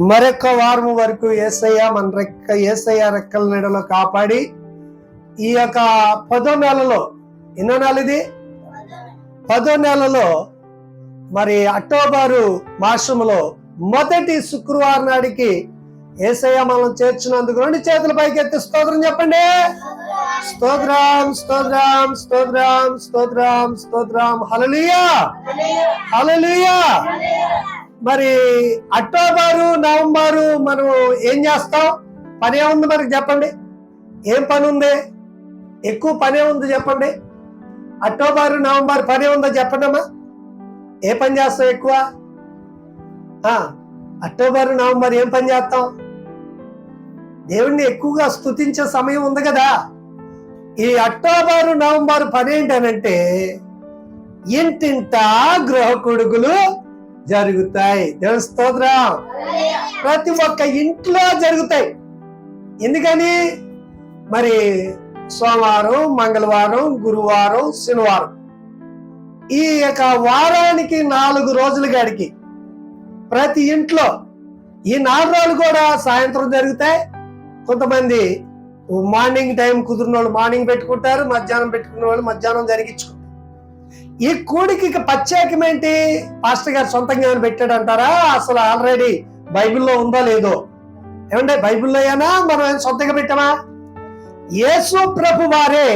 మరొక వారం వరకు ఏసయ్య మన రెక్క ఏసయ్య రెక్కల నీడలో కాపాడి ఈ యొక్క పదో నెలలో ఎన్నో నెల ఇది పదో నెలలో మరి అక్టోబరు మాసంలో మొదటి శుక్రవారం నాడికి ఏసయ్య మనం చేర్చినందుకు రెండు చేతుల పైకి ఎత్తి స్తోత్రం చెప్పండి. స్తోత్రం స్తోత్రం స్తోత్రం స్తోత్రం స్తోత్రం. హలలుయా హలలుయా మరి అక్టోబరు నవంబరు మనం ఏం చేస్తాం? పని ఏముంది మనకి చెప్పండి. ఏం పని ఉంది? ఎక్కువ పని ఉంది చెప్పండి. అక్టోబర్ నవంబర్ పని ఉందో చెప్పండి అమ్మా. ఏ పని చేస్తాం ఎక్కువ? అక్టోబర్ నవంబర్ ఏం పని చేస్తాం? దేవుణ్ణి ఎక్కువగా స్తుతించే సమయం ఉంది కదా. ఈ అక్టోబరు నవంబర్ పని ఏంటనంటే ఇంటింటా గృహ కొడుకులు జరుగుతాయి. దేవుని స్తోత్రం. ప్రతి ఒక్క ఇంట్లో జరుగుతాయి. ఎందుకని? మరి సోమవారం మంగళవారం గురువారం శనివారం. ఈ యొక్క వారానికి నాలుగు రోజుల గాడికి. ప్రతి ఇంట్లో ఈ నాలుగు రోజులు కూడా సాయంత్రం జరుగుతాయి. కొంతమంది మార్నింగ్ టైం కుదిరిన వాళ్ళు మార్నింగ్ పెట్టుకుంటారు మధ్యాహ్నం పెట్టుకున్న వాళ్ళు మధ్యాహ్నం జరిగించుకుంటారు ఈ కూడికి ప్రత్యేకమేంటి పాస్టర్ గారు సొంతంగా ఏమైనా పెట్టాడు అంటారా అసలు ఆల్రెడీ బైబిల్లో ఉందో లేదో? ఏమంటే బైబిల్లో అయినా మనం ఏం సొంతంగా పెట్టామా? యేసు ప్రభు వారే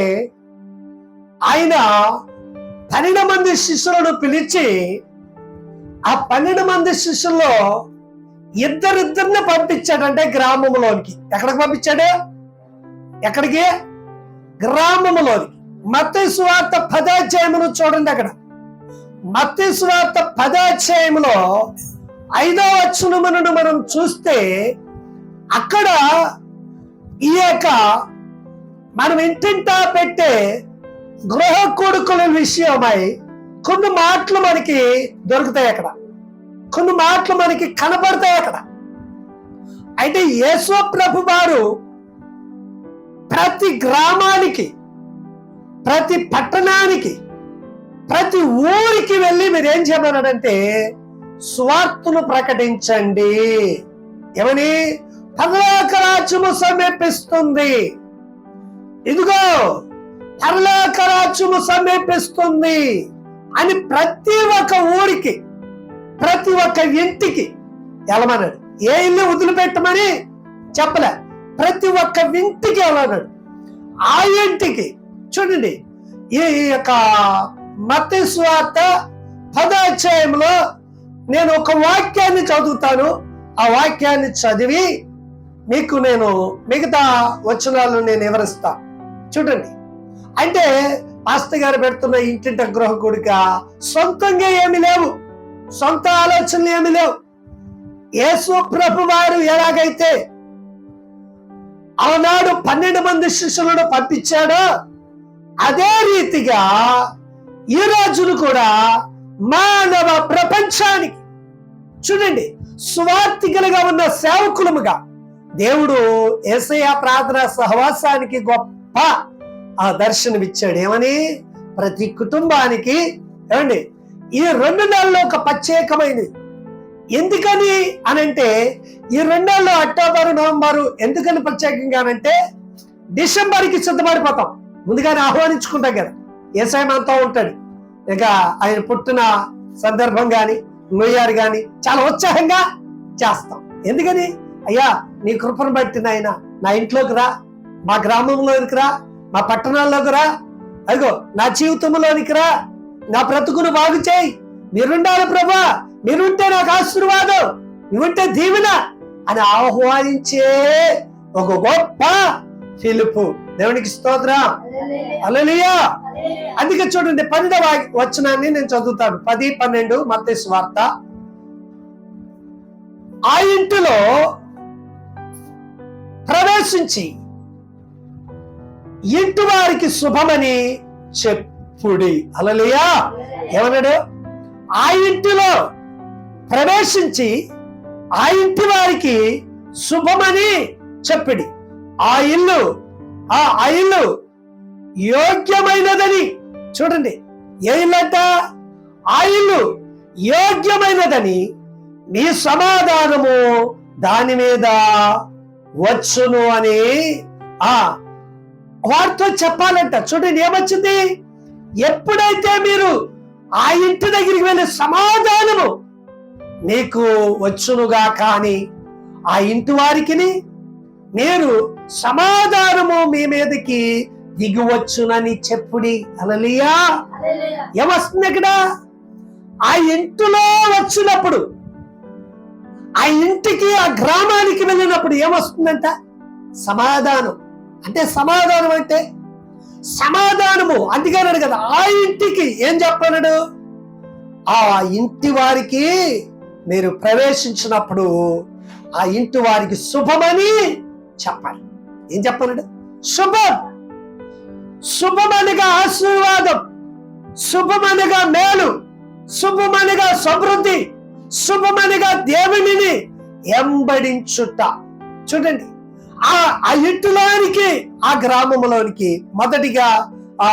ఆయన పన్నెండు మంది శిష్యులను పిలిచి ఆ పన్నెండు మంది శిష్యుల్లో ఇద్దరిద్దరిని పంపించాడంటే గ్రామంలోనికి ఎక్కడికి పంపించాడు? ఎక్కడికి? గ్రామంలోనికి మత్తి సువార్త పదాధ్యాయమును చూడండి అక్కడ. మత్తి సువార్త పదాధ్యాయములో ఐదో వచనమును మనం చూస్తే అక్కడ ఈ యొక్క మనం ఇంటింటా పెట్టే గృహ కొడుకుల విషయమై కొన్ని మాటలు మనకి దొరుకుతాయి అక్కడ. కొన్ని మాటలు మనకి కనపడతాయి అక్కడ. అయితే యేసు ప్రభు వారు ప్రతి గ్రామానికి ప్రతి పట్టణానికి ప్రతి ఊరికి వెళ్ళి మీరు ఏం చేయమన్నాడంటే స్వార్థను ప్రకటించండి. ఏమని? పరలోక రాజ్యము సమీపిస్తుంది. ఇదిగో పరలోక రాజ్యము సమీపిస్తుంది అని ప్రతి ఒక్క ఊరికి ప్రతి ఒక్క ఇంటికి వెళ్ళమన్నాడు. ఏ ఇల్లు వదిలిపెట్టమని చెప్పలే. ప్రతి ఒక్క ఇంటికి వెళ్ళన్నాడు ఆ ఇంటికి చూడండి. ఈ యొక్క మత్తి స్వార్త పదాధ్యాయంలో నేను ఒక వాక్యాన్ని చదువుతాను. ఆ వాక్యాన్ని చదివి మీకు నేను మిగతా వచనాలను నేను వివరిస్తా. చూడండి. అంటే పాస్టర్ గారు పెడుతున్న ఇంటింట గృహ కొడుక సొంతంగా ఏమి లేవు. సొంత ఆలోచనలు ఏమి లేవు. యేసు ప్రభు వారు ఎలాగైతే ఆనాడు పన్నెండు మంది శిష్యులను పంపించాడో అదే రీతిగా ఈ రోజును కూడా మానవ ప్రపంచానికి చూడండి స్వార్థికులుగా ఉన్న సేవకులముగా దేవుడు ఏసయ ప్రార్థన సహవాసానికి గొప్ప ఆ దర్శనమిచ్చాడు ఏమని ప్రతి కుటుంబానికి ఏమండి ఈ రెండు నెలల్లో ఒక ప్రత్యేకమైనది ఎందుకని అనంటే ఈ రెండు నెలలు అక్టోబర్ నవంబర్ ఎందుకని ప్రత్యేకంగా అనంటే డిసెంబర్కి సిద్ధపడిపోతాం. ముందుగానే ఆహ్వానించుకుంటాం కదా. ఏసఐ మనతో ఉంటాడు. ఇక ఆయన పుట్టిన సందర్భం కానీ నొయ్యారు కానీ చాలా ఉత్సాహంగా చేస్తాం. ఎందుకని? అయ్యా నీ కృపను బట్టి నాయన నా ఇంట్లోకి రా మా గ్రామంలోనికి రా మా పట్టణాల్లోకి రా. అదిగో నా జీవితంలోనికి రా. నా బ్రతుకును బాగు చేయి. మీరుండాలి ప్రభా. మీరుంటే నాకు ఆశీర్వాదం. నువ్వుంటే దీవెన అని ఆహ్వానించే ఒక గొప్ప పిలుపు దేవునికి స్తోత్రం. అలలియా అందుకే చూడండి పన్నెండవ వచనాన్ని నేను చదువుతాను. పది పన్నెండు మత్తే వార్త. ఆ ఇంటిలో ప్రవేశించి ఇంటి వారికి శుభమని చెప్పుడి. అలలియా ఏమన్నాడు? ఆ ఇంటిలో ప్రవేశించి ఆ ఇంటి వారికి శుభమని చెప్పిడి. ఆ ఇల్లు ఆ ఆయిల్ యోగ్యమైనదని. చూడండి ఏ ఇల్లు ఆ ఇల్లు యోగ్యమైనదని మీ సమాధానము దాని మీద వచ్చును అని ఆ వారితో చెప్పాలంట. చూడండి ఏమొచ్చింది? ఎప్పుడైతే మీరు ఆ ఇంటి దగ్గరికి వెళ్ళే సమాధానము నీకు వచ్చునుగా కానీ ఆ ఇంటి వారికి మీరు సమాధానము మీ మీదకి దిగివచ్చునని చెప్పుడి. అలలియా ఏమొస్తుంది ఇక్కడ? ఆ ఇంటిలో వచ్చినప్పుడు ఆ ఇంటికి ఆ గ్రామానికి వెళ్ళినప్పుడు ఏమొస్తుందంట? సమాధానం. అంటే సమాధానం అంటే సమాధానము. అందుకన్నాడు కదా ఆ ఇంటికి ఏం చెప్పన్నాడు ఆ ఇంటి వారికి మీరు ప్రవేశించినప్పుడు ఆ ఇంటి వారికి శుభమని చెప్పాలి. ఏం చెప్పన్నాడు శుభం. శుభమనగా ఆశీర్వాదం. శుభమనగా మేలు. శుభమనగా సమృద్ధి. శుభమనగా దేవునిని ఎంబడించుట చూడండి ఆ ఆ ఇంటిలోనికి ఆ గ్రామంలోనికి మొదటిగా ఆ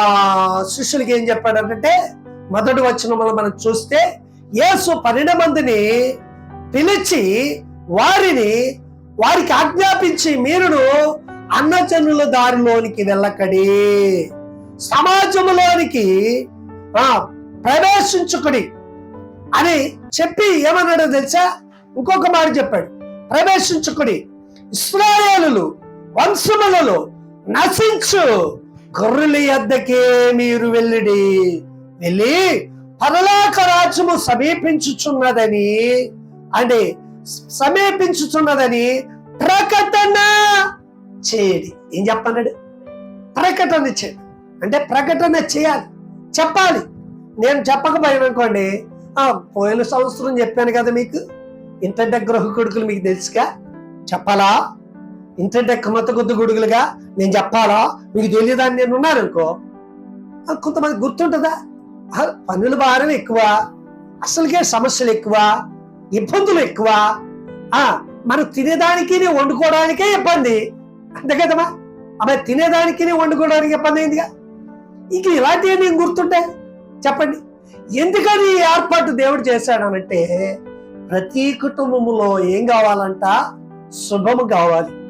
శిష్యులకి ఏం చెప్పాడంటే మొదటి వచనంలో మనం చూస్తే యేసు పన్నెండు మందిని పిలిచి వారిని వారికి ఆజ్ఞాపించి మీరును అన్నజనుల దారిలోనికి వెళ్ళకడి. సమాజంలోనికి ఆ ప్రవేశించుకుడి అని చెప్పి ఏమన్నాడో తెలుసా? ఇంకొక మాట చెప్పాడు. ప్రవేశించుకుడి. ఇస్రాయేలులు వంశములలో నశించు. గొర్రెల యొద్దకే మీరు వెళ్ళిడి. వెళ్ళి పరలోక రాజ్యము సమీపించుచున్నదని అంటే సమీపించుచున్నదని ప్రకటన చేయండి. ఏం చెప్పన్నాడు ప్రకటన చేయండి. అంటే ప్రకటన చేయాలి. చెప్పాలి. నేను చెప్పకపోయాను అనుకోండి పోయిన సంవత్సరం చెప్పాను కదా మీకు? ఇంటంటే గృహ కొడుకులు మీకు తెలుసుగా? చెప్పాలా? ఇంటంటే కొత్త కొద్ది కొడుకులుగా? నేను చెప్పాలా? మీకు తెలియదని నేను ఉన్నాను అనుకో. కొంతమంది గుర్తుంటుందా? పనుల భారం ఎక్కువ అసలుకే సమస్యలు ఎక్కువ ఇబ్బందులు ఎక్కువ. మనం తినేదానికి వండుకోవడానికే ఇబ్బంది. అంతే కదమ్మా అమ్మాయి తినేదానికి వండుకోవడానికి ఇబ్బంది అయిందిగా. ఇంక ఇలాంటివి నేను గుర్తుంటాయి చెప్పండి. ఎందుకని ఈ ఏర్పాటు దేవుడు చేశాడనంటే ప్రతి కుటుంబంలో ఏం కావాలంట? శుభము కావాలి.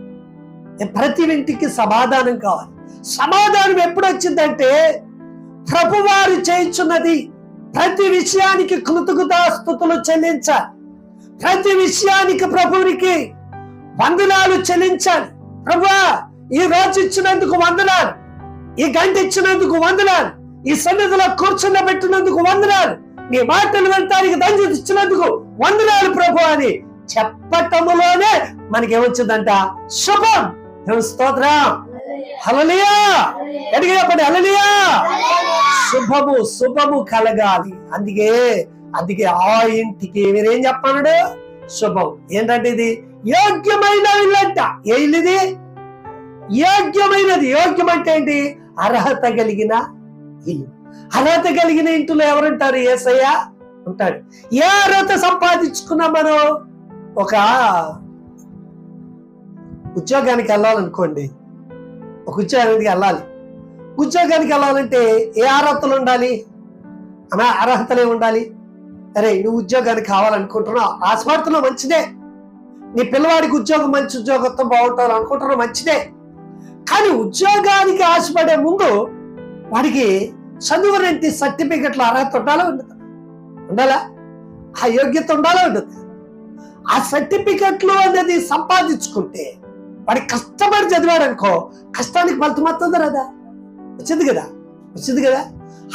ప్రతి ఇంటికి సమాధానం కావాలి. సమాధానం ఎప్పుడు వచ్చిందంటే ప్రభువారు చేయించున్నది ప్రతి విషయానికి కృతజ్ఞతాస్థుతులు చెల్లించాలి. ప్రతి విషయానికి ప్రభువునికి వందనాలు చెల్లించాలి. ప్రభా ఈ రోజు ఇచ్చినందుకు వందనాలు. ఈ గంట ఇచ్చినందుకు వందనాలు. ఈ సన్నిధిలో కూర్చున్న పెట్టినందుకు వందనాలు. నీ మాటలు వెళ్తానికి దంజ ఇచ్చినందుకు వందనాలు ప్రభు అని చెప్పటములోనే మనకి ఏమొచ్చిందంట శుభం స్తోత్రం. హలలియా ఎడిగి చెప్పండి హలలియా శుభము శుభము కలగాలి. అందుకే అందుకే ఆ ఇంటికి మీరేం చెప్పన్నాడు శుభం. ఏంటంటే ఇది? యోగ్యమైన ఇల్లంట ఏ యోగ్యమైనది. యోగ్యం అంటే ఏంటి? అర్హత కలిగిన ఇల్లు. అర్హత కలిగిన ఇంటిలో ఎవరుంటారు? ఏసయ్య ఉంటాడు. ఏ అర్హత సంపాదించుకున్నా మనం ఒక ఉద్యోగానికి వెళ్ళాలనుకోండి. ఒక ఉద్యోగానికి వెళ్ళాలి. ఉద్యోగానికి వెళ్ళాలంటే ఏ అర్హతలు ఉండాలి? అనా అర్హతలే ఉండాలి? అరే నువ్వు ఉద్యోగానికి కావాలనుకుంటున్నావు. ఆస్వాడుతున్నావు మంచిదే. నీ పిల్లవాడికి ఉద్యోగం మంచి ఉద్యోగత్వం బాగుంటావు అనుకుంటున్నావు మంచిదే. కానీ ఉద్యోగానికి ఆశపడే ముందు వాడికి చదువునంటి సర్టిఫికెట్లు అర్హత ఉండాలా ఉండదు. ఉండాలా? ఆ యోగ్యత ఉండాలా ఉండదు. ఆ సర్టిఫికెట్లు అనేది సంపాదించుకుంటే వాడి కష్టపడి చదివాడు అనుకో కష్టానికి ఫలితం వస్తుంది రాదా? వచ్చింది కదా? వచ్చింది కదా?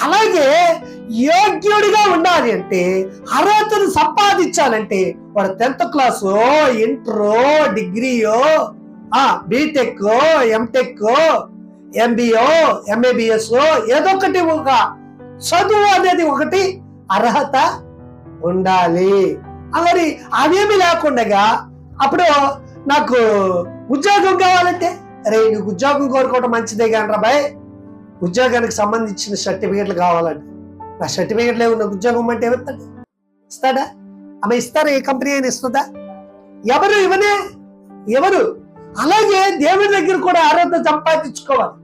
అలాగే యోగ్యుడిగా ఉండాలి అంటే అర్హతను సంపాదించాలంటే వాడు టెన్త్ క్లాస్ ఇంటరో డిగ్రీయో ఆ బీటెక్ ఎంటెక్ ఎంబీఓ ఎంఏబిఎస్ ఏదో ఒకటి ఒక చదువు అనేది ఒకటి అర్హత ఉండాలి. మరి అవేమి లేకుండా అప్పుడు నాకు ఉద్యోగం కావాలంటే అరే నీకు ఉద్యోగం కోరుకోవడం మంచిదే కానీ రా బాయ్. ఉద్యోగానికి సంబంధించిన సర్టిఫికేట్లు కావాలండి నా సర్టిఫికేట్లు ఉన్న ఉద్యోగం అంటే ఏమిస్తాడు ఇస్తాడా? ఆమె ఇస్తారా? ఏ కంపెనీ అయినా ఇస్తుందా? ఎవరు ఇవనే ఎవరు? అలాగే దేవుడి దగ్గర కూడా అర్హత సంపాదించుకోవాలి.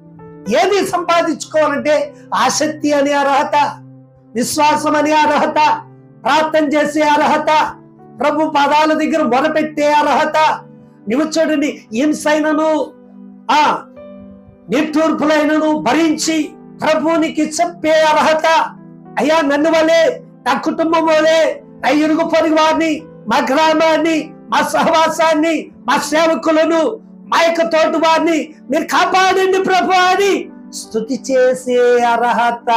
ఏది సంపాదించుకోవాలంటే ఆసక్తి అనే అర్హత విశ్వాసం అనే అర్హత ప్రార్థన చేసే అర్హత ప్రభు పదాల దగ్గర మొరపెట్టే అర్హత నువ్వు చూడండి హింసైనను ఆ నిర్తూర్పులైనను భరించి ప్రభువునికి చెప్పే అర్హత. అయ్యా నన్ను వలే నా కుటుంబం వలే నా ఇరుగు పొరుగు వారిని మా గ్రామాన్ని మా సహవాసాన్ని మా సేవకులను మా యొక్క తోటి వారిని మీరు కాపాడండి ప్రభు అని స్థుతి చేసే అర్హత.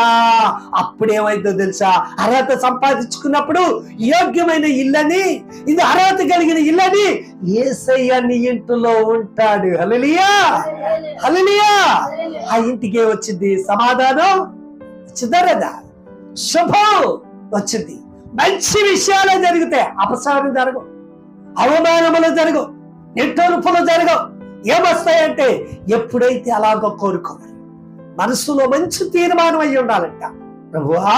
అప్పుడేమైందో తెలుసా? అర్హత సంపాదించుకున్నప్పుడు యోగ్యమైన ఇల్లని ఇది అర్హత కలిగిన ఇల్లని ఏసయ్య నీ ఇంటిలో ఉంటాడు. హల్లెలూయా! హల్లెలూయా! ఆ ఇంటికే వచ్చింది. సమాధానం? వచ్చిందా శుభం వచ్చింది. మంచి విషయాలు జరుగుతాయి. అపసారం జరగవు. అవమానములు జరగవు. నిట్టొలుపులు జరగవు. ఏమొస్తాయంటే ఎప్పుడైతే అలాగో కోరుకోవాలి. మనసులో మంచి తీర్మానం అయి ఉండాలంట. ప్రభువా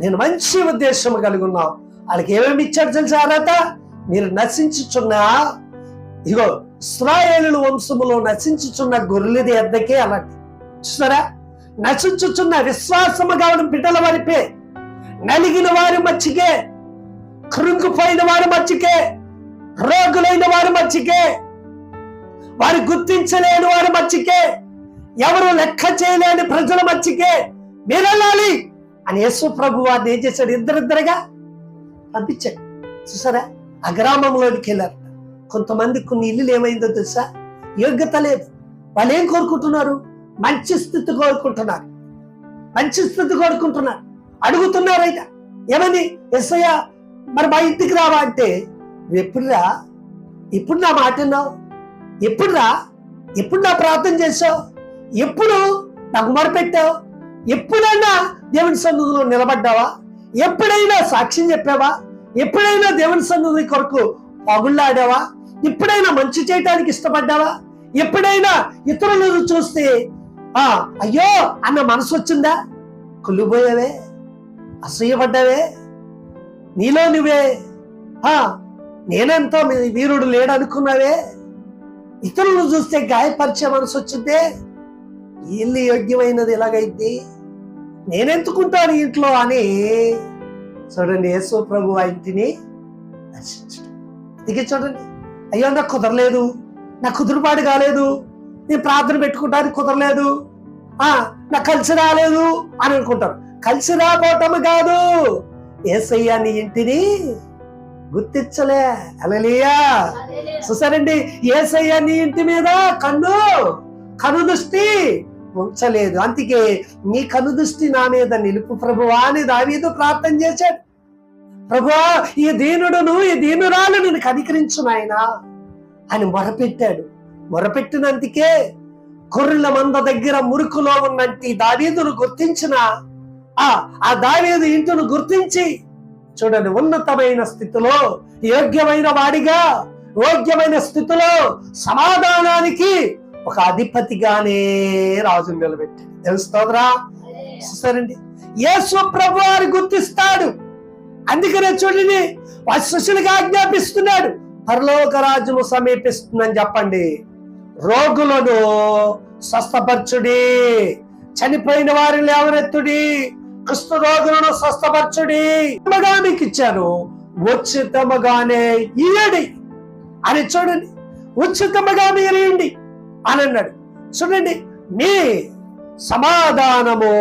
నేను మంచి ఉద్దేశం కలిగి ఉన్నావు. వాళ్ళకి ఏమేమి ఇచ్చాడు తెలుసా అర్హత మీరు నశించుచున్నా ఇగో ఇస్రాయేలు వంశములో నశించుచున్న గొర్రెలది ఎద్దకే అలాంటి చూసారా? నశించుచున్న విశ్వాసము కావడం బిడ్డల వారిపే నలిగిన వారి మచ్చికే కృంగిపోయిన వారి మచ్చికే రోగులైన వారి మచ్చికే వారి గుర్తించలేని వారి మచ్చికే ఎవరు లెక్క చేయలేని ప్రజల మధ్యకే మీరెళ్ళాలి అని యేసు ప్రభు వారిని ఏం చేశాడు? ఇద్దరిద్దరుగా పంపించాడు. చూసారా? ఆ గ్రామంలోనికి వెళ్ళారు కొంతమంది కొన్ని ఇల్లులు ఏమైందో తెలుసా? యోగ్యత లేదు. వాళ్ళు ఏం కోరుకుంటున్నారు? మంచి స్థితి కోరుకుంటున్నారు. మంచి స్థితి కోరుకుంటున్నారు. అడుగుతున్నారు అయితే. ఏమని? ఎస్ఐయ మరి మా ఇంటికి రావా అంటే ఎప్పుడురా ఇప్పుడు నా మాట విన్నావు? ఎప్పుడురా ఎప్పుడు నా ప్రార్థన చేసావు ఎప్పుడు నాకు మొరపెట్టావు ఎప్పుడైనా దేవుని సన్నిధిలో నిలబడ్డావా? ఎప్పుడైనా సాక్ష్యం చెప్పావా? ఎప్పుడైనా దేవుని సన్నిధి కొరకు పగుళ్ళాడావా? ఎప్పుడైనా మంచి చేయటానికి ఇష్టపడ్డావా? ఎప్పుడైనా ఇతరులను చూస్తే ఆ అయ్యో అన్న మనసు వచ్చిందా? కుళ్ళిపోయావే? అసూయపడ్డావే? నీలో నువ్వే? ఆ నేనెంతో మీ- వీరుడు లేడనుకున్నావే? ఇతరులను చూస్తే గాయపరిచే మనసు వచ్చిందే? ఇల్లు యోగ్యమైనది ఎలాగైంది నేనెందుకుంటాను ఇంట్లో అని చూడండి యేసు ప్రభు ఆ ఇంటిని దర్శించడం చూడండి. అయ్యో నాకు కుదరలేదు. నాకు కుదురుబాటు కాలేదు. నేను ప్రార్థన పెట్టుకుంటానికి కుదరలేదు. ఆ నాకు కలిసి రాలేదు అని అనుకుంటారు. కలిసి రాపోవటం కాదు. ఏసయ్య నీ ఇంటిని గుర్తించలే. అలలియా చూసారండి? ఏసయ్య నీ ఇంటి మీద కన్ను కను దృష్టి ఉంచలేదు అందుకే నీ కను దృష్టి నా మీద నిలుపు ప్రభువా అని దావీదు ప్రార్థన చేశాడు. ప్రభువా ఈ దీనుడును ఈ దీనురాలు నేను కనికరించు నాయనా అని మొరపెట్టాడు. మొరపెట్టినందుకే గొర్రెల మంద దగ్గర మురుకులో ఉన్నట్టు దావీదును గుర్తించిన ఆ ఆ దావీదు ఇంటిని గుర్తించి చూడండి ఉన్నతమైన స్థితిలో యోగ్యమైన వాడిగా యోగ్యమైన స్థితిలో సమాధానానికి ఒక అధిపతిగానే రాజు నిలబెట్టాడు తెలుస్తుందిరా? చూసారండి యేసు ప్రభు వారు గుర్తిస్తాడు అందుకనే చూడండి శిష్యులకి ఆజ్ఞాపిస్తున్నాడు. పరలోక రాజ్యము సమీపిస్తుందని చెప్పండి. రోగులను స్వస్థపరచుడి. చనిపోయిన వారిని లేవనెత్తుడి. కుష్ఠ రోగులను స్వస్థపరచుడి. మీకు ఇచ్చాను. ఉచితముగానే ఇయ్యడి. అని చూడండి. ఉచితముగా మీరు ఇయ్యండి. అని అన్నాడు. చూడండి మీ సమాధానము.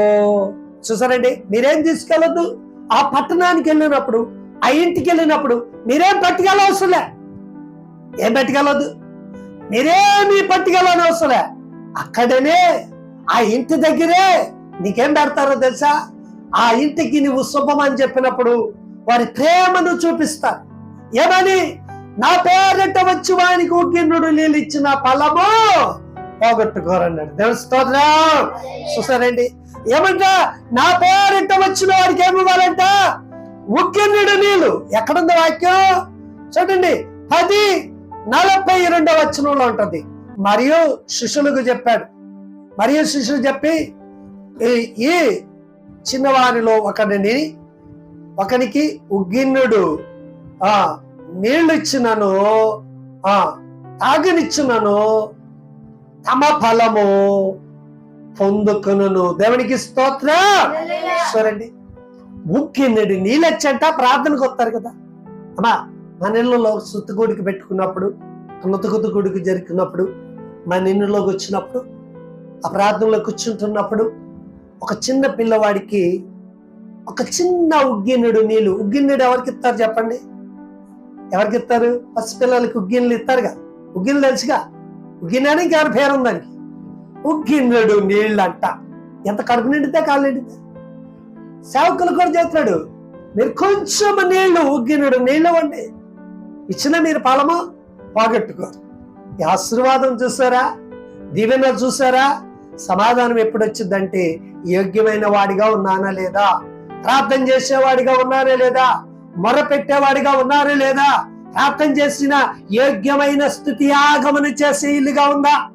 చూసారండి మీరేం తీసుకెళ్ళొద్దు? ఆ పట్టణానికి వెళ్ళినప్పుడు ఆ ఇంటికి వెళ్ళినప్పుడు మీరేం పట్టుకెళ్ళవసలే ఏం పట్టుకెళ్ళొద్దు? మీరేమీ పట్టుకెళ్ళని అవసరలే అక్కడనే ఆ ఇంటి దగ్గరే నీకేం పెడతారో తెలుసా? ఆ ఇంటికి నువ్వు శుభం అని చెప్పినప్పుడు వారి ప్రేమను చూపిస్తారు. ఏమని? నా పేరిట వచ్చి వానికి ఉగ్గిన్నుడు నీళ్ళు ఇచ్చిన ఫలము పోగొట్టుకోరన్నాడు. దేవుని స్తోత్రం. చూసారండి? ఏమంట? నా పేరిట వచ్చిన వాడికి ఏమి ఇవ్వాలంట? ఉగ్గిన్నుడు నీళ్ళు. ఎక్కడుంది వాక్యం? చూడండి. పది నలభై రెండవ వచనంలో ఉంటుంది. మరియు శిష్యులకు చెప్పాడు. మరియు శిష్యులు చెప్పి ఈ- ఈ చిన్నవారిలో ఒకడిని ఒకనికి ఉగ్గిన్నుడు ఆ నీళ్ళు ఇచ్చినను ఆ తాగనిచ్చినను తమ ఫలము పొందుకును దేవునికి స్తోత్ర. చూడండి. ఉగ్గిన్నుడి నీళ్ళొచ్చంట ప్రార్థనకు వస్తారు కదా. అమ్మా మన ఇళ్ళలో సుత్తుగూడికి పెట్టుకున్నప్పుడు గుడికి జరుపుకున్నప్పుడు మన ఇళ్ళలోకి వచ్చినప్పుడు ఆ ప్రార్థనలో కూర్చుంటున్నప్పుడు ఒక చిన్న పిల్లవాడికి ఒక చిన్న ఉగ్గిన్నుడు నీళ్ళు. ఉగ్గిన్నుడు ఎవరికి ఇస్తారు చెప్పండి? ఎవరికి ఇస్తారు? పసిపిల్లలకి ఉగ్గిన్లు ఇస్తారుగా. ఉగ్గిన్లు తెలుసుగా? ఉగ్గిన్నని ఇంకా పేరు ఉందానికి ఉగ్గిన్నుడు నీళ్ళు అంట ఎంత కడుపు నిండితే కాళ్ళు నిండితే? సేవకులు కూడా చేస్తున్నాడు. మీరు కొంచెం నీళ్ళు ఉగ్గినుడు నీళ్ళు వండి ఇచ్చిన మీరు ఫలము పోగొట్టుకోరు. ఈ ఆశీర్వాదం చూసారా? దీవెన చూసారా? సమాధానం ఎప్పుడు వచ్చిందంటే యోగ్యమైన వాడిగా ఉన్నానా లేదా? ప్రార్థన చేసేవాడిగా ఉన్నానా లేదా? మొర పెట్టేవాడిగా లేదా? ప్రార్థన చేసిన యోగ్యమైన స్థుతి ఆగమన చేసే ఇల్లుగా ఉందా?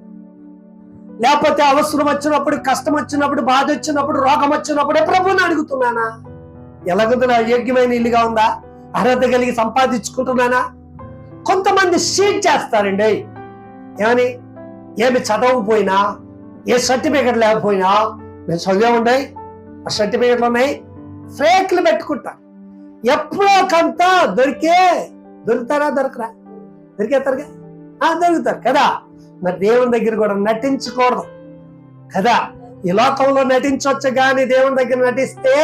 లేకపోతే అవసరం వచ్చినప్పుడు కష్టం వచ్చినప్పుడు బాధ వచ్చినప్పుడు రోగం వచ్చినప్పుడు ప్రభుని అడుగుతున్నానా? ఎలాగుంది నా యోగ్యమైన ఇల్లుగా ఉందా? అర్హత కలిగి సంపాదించుకుంటున్నానా? కొంతమంది షీట్ చేస్తారండి. ఏమని? ఏమి చదవకపోయినా ఏ సర్టిఫికెట్ లేకపోయినా మేము చదివే ఉన్నాయి ఆ సర్టిఫికెట్లు ఉన్నాయి ఫేక్లు పెట్టుకుంటా. ఎప్పుడో కొంత దొరికే దొరుకుతారా దొరకరా? దొరికేస్తారుగా? ఆ దొరుకుతారు కదా. మరి దేవుని దగ్గర కూడా నటించకూడదు కదా. ఈ లోకంలో నటించవచ్చు కానీ దేవుని దగ్గర నటిస్తే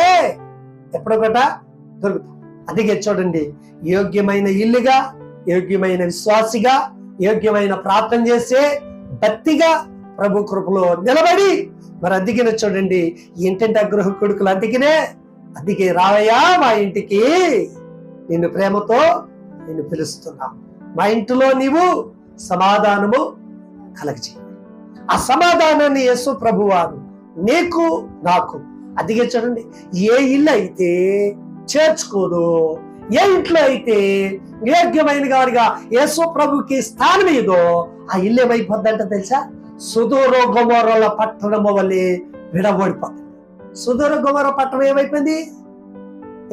ఎప్పుడు కూడా దొరుకుతాం. అందుకే చూడండి యోగ్యమైన ఇల్లుగా యోగ్యమైన విశ్వాసిగా యోగ్యమైన ప్రార్థన చేసే భక్తిగా ప్రభు కృపలో నిలబడి మరి అందుకనే చూడండి ఇంటింటి గృహ కొడుకులు అందుకనే అందుకే రావయ్యా మా ఇంటికి నిన్ను ప్రేమతో నిన్ను పిలుస్తున్నా. మా ఇంటిలో నీవు సమాధానము కలగజేయి. ఆ సమాధానాన్ని యేసు ప్రభువారు నీకు నాకు అందుకే చూడండి ఏ ఇల్లు అయితే చేర్చుకోదు ఏ ఇంట్లో అయితే యోగ్యమైన గారిగా యేసు ప్రభుకి స్థానం ఏదో ఆ ఇల్లు ఏమైపోద్దంటే తెలుసా? సుదూర గుమరల పట్టణము వల్లే విడబడిపోతుంది సుదూర గుమర పట్టణం ఏమైపోయింది?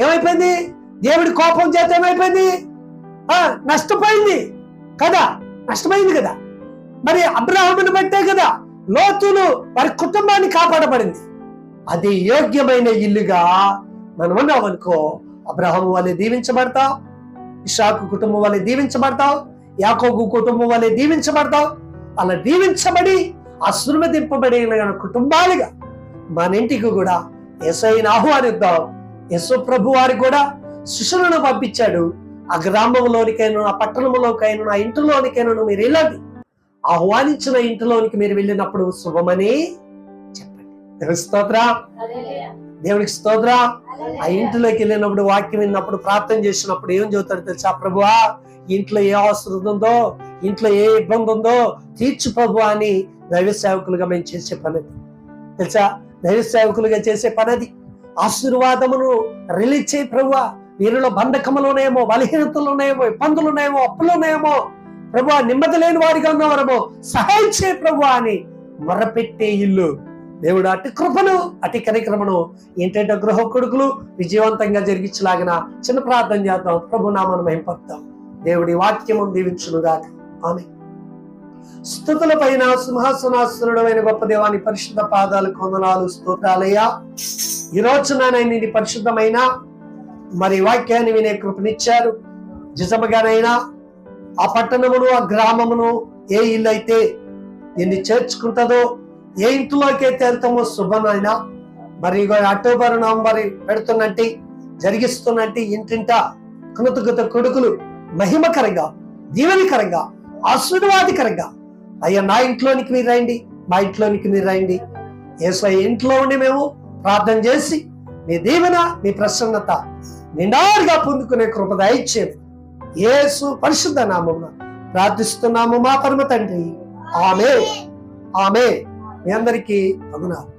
ఏమైపోయింది? దేవుడి కోపం చేత ఏమైపోయింది? ఆ నష్టపోయింది కదా? నష్టమైంది కదా? మరి అబ్రాహముని బట్టే కదా? లోతులు వారి కుటుంబాన్ని కాపాడబడింది. అది యోగ్యమైన ఇల్లుగా మనం ఉన్నామనుకో అబ్రహం వల్లే దీవించబడతావు ఇషాకు కుటుంబం వాళ్ళే దీవించబడతావు యాకోగు కుటుంబం వాళ్ళే దీవించబడతావు అలా దీవించబడి ఆశీర్వదింపబడిన కుటుంబాలుగా మన ఇంటికి కూడా ఎస్ఐని ఆహ్వానిద్దాం. యశు ప్రభు వారికి కూడా శిష్యులను పంపించాడు. ఆ గ్రామంలోనికైనా ఆ పట్టణంలోకైనా ఆ ఇంటిలోనికైనా మీరు వెళ్ళండి. ఆహ్వానించిన ఇంటిలోనికి మీరు వెళ్ళినప్పుడు శుభమని చెప్పండి. స్తోత్ర. దేవునికి స్తోత్ర. ఆ ఇంటిలోకి వెళ్ళినప్పుడు వాక్యం విన్నప్పుడు ప్రార్థన చేసినప్పుడు ఏం చదువుతాడు తెలుసా ప్రభువా ఇంట్లో ఏ అవసరం ఉందో ఇంట్లో ఏ ఇబ్బంది ఉందో తీర్చు ప్రభు అని దైవ సేవకులుగా మేము చేసే పని. తెలుసా? దైవ సేవకులుగా చేసే పనది. ఆశీర్వాదమును రిలీజ్ చేయి ప్రభువా. వీరిలో బంధకములోనేమో బలహీనతలోనేమో ఇబ్బందులునేమో అప్పులోనేమో ప్రభు నెమ్మది లేని వారిగా ఉన్నవారమో సహాయం చేయ ప్రభు అని మొరపెట్టే ఇల్లు. దేవుడు అటు కృపను అటు కార్యక్రమను ఏంటంటే గృహ కొడుకులు విజయవంతంగా జరిగించలాగిన చిన్న ప్రార్థన చేద్దాం. ప్రభు నామను మేంపడతాం దేవుడి వాక్యము దీవించునుగా ఆమె స్థుతుల పైన సింహాసనాసురుడమైన గొప్ప దేవాని పరిశుద్ధ పాదాలు కొందనాలు స్తోత్రాలయ్యా. ఈ రోజున నేను ఇది పరిశుద్ధమైన మరి వాక్యాన్ని వినే కృపనిచ్చారు. నిజముగానైనా ఆ పట్టణమును ఆ గ్రామమును ఏ ఇల్లు అయితే ఎన్ని చేర్చుకుంటుందో ఏ ఇంట్లోకి అయితే వెళ్తామో శుభనైనా మరి అక్టోబర్ నవంబర్ పెడుతున్నట్టు జరిగిస్తున్నట్టు ఇంటింట కృతకృత కొడుకులు మహిమకరంగా దీవెనకరంగా ఆశీర్వాదకరంగా అయ్యా నా ఇంట్లోనికి మీరు రండి మా ఇంట్లోనికి మీరు రండి. ఏసై ఇంట్లో ఉండి మేము ప్రార్థన చేసి మీ దీవెన మీ ప్రసన్నత నిండారుగా పొందుకునే కృప దయచేది యేసు పరిశుద్ధ నామమున ప్రార్థిస్తున్నాము మా పరమ తండ్రి. ఆమె ఆమె మీ అందరికీ అగునారు